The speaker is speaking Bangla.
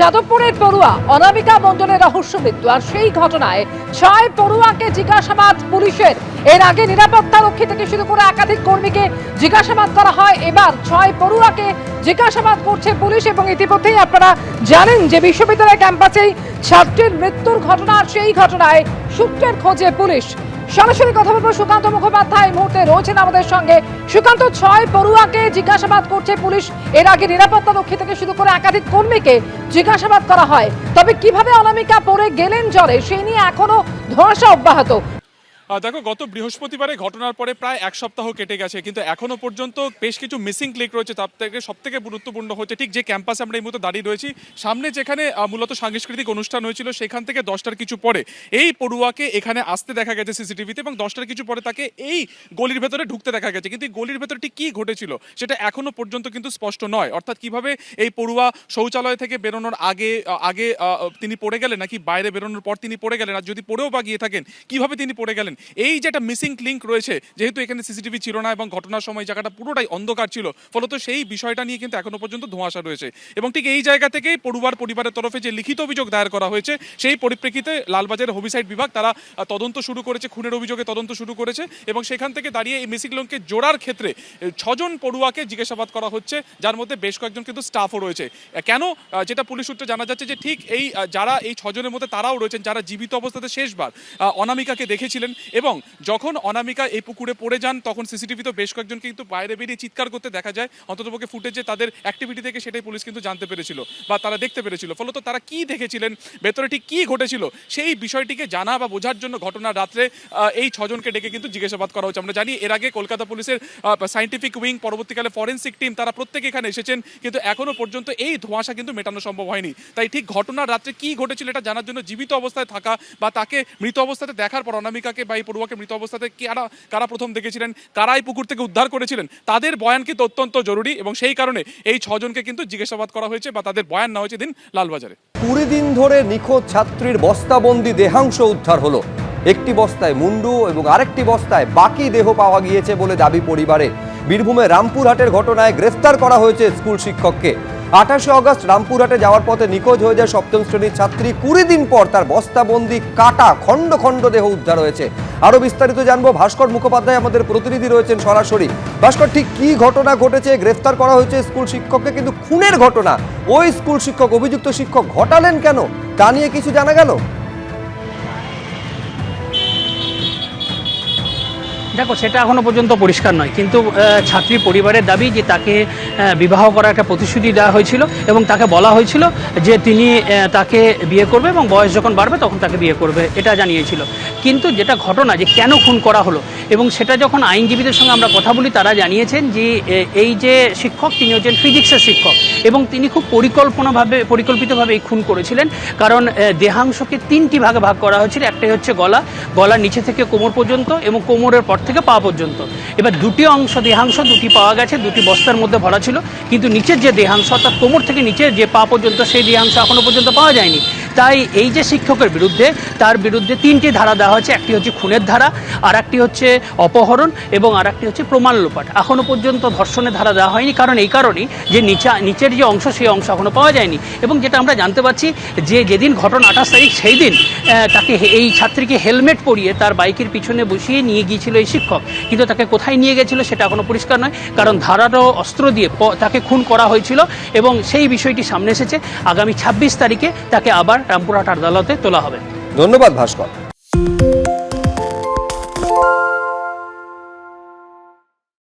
যাদবপুরের পড়ুয়া অনামিকা মণ্ডলের রহস্য মৃত্যু আর সেই ঘটনায় ছয় পড়ুয়াকে জিজ্ঞাসাবাদ পুলিশের। এর আগে নিরাপত্তা রক্ষী থেকে শুরু করে একাধিক কর্মীকে জিজ্ঞাসাবাদ করা হয়। এবার ছয় পড়ুয়াকে জিজ্ঞাসাবাদ করছে পুলিশ এবং ইতিমধ্যেই আপনারা জানেন যে বিশ্ববিদ্যালয় ক্যাম্পাসেই ছাত্রের মৃত্যুর ঘটনা আর সেই ঘটনায় সূত্রের খোঁজে পুলিশ সরাসরি কথা বলব সুকান্ত মুখোপাধ্যায়। এই মুহূর্তে রয়েছেন আমাদের সঙ্গে। সুকান্ত, ছয় পড়ুয়াকে জিজ্ঞাসাবাদ করছে পুলিশ। এর আগে নিরাপত্তা রক্ষী থেকে শুরু করে একাধিক কর্মীকে জিজ্ঞাসাবাদ করা হয়। তবে কীভাবে অনামিকা পড়ে গেলেন জলে সেই নিয়ে এখনও ধোঁয়াশা অব্যাহত। দেখো, গত বৃহস্পতিবারে ঘটনার পরে প্রায় এক সপ্তাহ কেটে গেছে, কিন্তু এখনও পর্যন্ত বেশ কিছু মিসিং ক্লিক রয়েছে, তার থেকে সব থেকে গুরুত্বপূর্ণ হচ্ছে ঠিক যে ক্যাম্পাসে আমরা এই মুহূর্তে দাঁড়িয়ে রয়েছি, সামনে যেখানে মূলত সাংস্কৃতিক অনুষ্ঠান হয়েছিল, সেখান থেকে দশটার কিছু পরে এই পড়ুয়াকে এখানে আসতে দেখা গেছে সিসিটিভিতে এবং দশটার কিছু পরে তাকে এই গলির ভেতরে ঢুকতে দেখা গেছে। কিন্তু এই গলির ভেতরে ঠিক কী ঘটেছিল, সেটা এখনও পর্যন্ত কিন্তু স্পষ্ট নয়। অর্থাৎ কীভাবে এই পড়ুয়া শৌচালয় থেকে বেরোনোর আগে আগে তিনি পড়ে গেলেন নাকি বাইরে বেরোনোর পর তিনি পড়ে গেলেন? আর যদি পড়েও বা গিয়ে থাকেন, কীভাবে তিনি পড়ে গেলেন? এই যে একটা মিসিং লিঙ্ক রয়েছে, যেহেতু এখানে সিসিটিভি ছিল না এবং ঘটনার সময় জায়গাটা পুরোটাই অন্ধকার ছিল, ফলত সেই বিষয়টা নিয়ে কিন্তু এখনও পর্যন্ত ধোঁয়াশা রয়েছে। এবং ঠিক এই জায়গা থেকেই পড়ুয়ার পরিবারের তরফে যে লিখিত অভিযোগ দায়ের করা হয়েছে, সেই পরিপ্রেক্ষিতে লালবাজারের হোমিসাইড বিভাগ তারা তদন্ত শুরু করেছে, খুনের অভিযোগে তদন্ত শুরু করেছে এবং সেখান থেকে দাঁড়িয়ে এই মিসিং লিঙ্ককে জোড়ার ক্ষেত্রে ছজন পড়ুয়াকে জিজ্ঞাসাবাদ করা হচ্ছে, যার মধ্যে বেশ কয়েকজন কিন্তু স্টাফও রয়েছে। কেন যেটা পুলিশ সূত্রে জানা যাচ্ছে যে ঠিক এই যারা এই ছজনের মধ্যে তারাও রয়েছেন, যারা জীবিত অবস্থাতে শেষবার অনামিকাকে দেখেছিলেন এবং যখন অনামিকা এই পুকুরে পড়ে যান, তখন সিসিটিভিতে বেশ কয়েকজন কিন্তু বাইরে বেরিয়ে চিৎকার করতে দেখা যায়। অন্ততপক্ষে ফুটেজে তাদের অ্যাক্টিভিটি থেকে সেটাই পুলিশ কিন্তু জানতে পেরেছিল বা তারা দেখতে পেরেছিল। ফলত তারা কি দেখেছিলেন, ভেতরে ঠিক কী ঘটেছিল, সেই বিষয়টিকে জানা বা বোঝার জন্য ঘটনার রাত্রে এই ছজনকে ডেকে কিন্তু জিজ্ঞাসাবাদ করা হচ্ছে আমরা জানি এর আগে কলকাতা পুলিশের সাইন্টিফিক উইং পরবর্তীকালে ফরেন্সিক টিম তারা প্রত্যেকে এখানে এসেছেন, কিন্তু এখনও পর্যন্ত এই ধোঁয়াশা কিন্তু মেটানো সম্ভব হয়নি। তাই ঠিক ঘটনার রাত্রে কি ঘটেছিল এটা জানার জন্য জীবিত অবস্থায় থাকা বা তাকে মৃত অবস্থাতে দেখার পর অনামিকাকে বা এই পড়ুয়াকে মৃত অবস্থাতে কারা কারা প্রথম দেখেছিলেন? কারা এই পুকুর থেকে উদ্ধার করেছিলেন। তাদের বয়ান কিন্তু অত্যন্ত জরুরি এবং সেই কারণে এই ছজনকে কিন্তু জিজ্ঞাসাবাদ করা হয়েছে বা তাদের বয়ান নেওয়া হয়েছে দিন লালবাজারে। কুড়ি দিন ধরে নিখোঁজ ছাত্রীর বস্তাবন্দি দেহাংশ উদ্ধার হলো। একটি বস্তায় মুন্ডু এবং আরেকটি বস্তায় বাকি দেহ পাওয়া গিয়েছে বলে দাবি পরিবারে। বীরভূমে রামপুরহাটের ঘটনায় গ্রেফতার করা হয়েছে স্কুল শিক্ষককে। আঠাশে অগস্ট রামপুরহাটে যাওয়ার পথে নিখোঁজ হয়ে যায় সপ্তম শ্রেণির ছাত্রী। কুড়ি দিন পর তার বস্তাবন্দি কাটা খণ্ড খণ্ড দেহ উদ্ধার হয়েছে। আরও বিস্তারিত জানব। ভাস্কর মুখোপাধ্যায় আমাদের প্রতিনিধি রয়েছেন সরাসরি। ভাস্কর, ঠিক কি ঘটনা ঘটেছে? গ্রেফতার করা হয়েছে স্কুল শিক্ষককে, কিন্তু খুনের ঘটনা। ওই স্কুল শিক্ষক, অভিযুক্ত শিক্ষক ঘটালেন কেন? তা নিয়ে কিছু জানা গেল? দেখো, সেটা এখনও পর্যন্ত পরিষ্কার নয়। কিন্তু ছাত্রী পরিবারের দাবি যে তাকে বিবাহ করার একটা প্রতিশ্রুতি দেওয়া হয়েছিল এবং তাকে বলা হয়েছিল যে তিনি তাকে বিয়ে করবে এবং বয়স যখন বাড়বে তখন তাকে বিয়ে করবে, এটা জানিয়েছিল। কিন্তু যেটা ঘটনা যে কেন খুন করা হলো এবং সেটা যখন আইনজীবীদের সঙ্গে আমরা কথা বলি, তারা জানিয়েছেন যে এই যে শিক্ষক, তিনি হচ্ছেন ফিজিক্সের শিক্ষক এবং তিনি খুব পরিকল্পনাভাবে, পরিকল্পিতভাবে এই খুন করেছিলেন। কারণ দেহাংশকে তিনটি ভাগে ভাগ করা হয়েছিল। একটাই হচ্ছে গলা গলার নিচে থেকে কোমর পর্যন্ত এবং কোমরের পর থেকে পা পর্যন্ত। এবার দুটি অংশ, দেহাংশ দুটি পাওয়া গেছে, দুটি বস্তার মধ্যে ভরা ছিল, কিন্তু নিচের যে দেহাংশ, অর্থাৎ কোমর থেকে নিচের যে পা পর্যন্ত, সেই দেহাংশ এখনও পর্যন্ত পাওয়া যায়নি। তাই এই যে শিক্ষকের বিরুদ্ধে তার বিরুদ্ধে তিনটি ধারা দেওয়া হয়েছে। একটি হচ্ছে খুনের ধারা আর একটি হচ্ছে অপহরণ এবং আর একটি হচ্ছে প্রমাণ লোপাট। এখনও পর্যন্ত ধর্ষণের ধারা দেওয়া হয়নি, কারণ এই কারণেই যে নিচা নিচের যে অংশ, সেই অংশ এখনও পাওয়া যায়নি। এবং যেটা আমরা জানতে পারছি, যে যেদিন ঘটনা আঠাশ তারিখ, সেই দিন তাকে এই ছাত্রীকে হেলমেট পরিয়ে তার বাইকের পিছনে বসিয়ে নিয়ে গিয়েছিল এই শিক্ষক। কিন্তু তাকে কোথায় নিয়ে গেছিল সেটা এখনও পরিষ্কার নয়, কারণ ধারালো অস্ত্র দিয়ে তাকে খুন করা হয়েছিল এবং সেই বিষয়টি সামনে এসেছে। আগামী ছাব্বিশ তারিখে তাকে আবার রামপুরহাট আদালতে তোলা হবে। ধন্যবাদ ভাস্কর।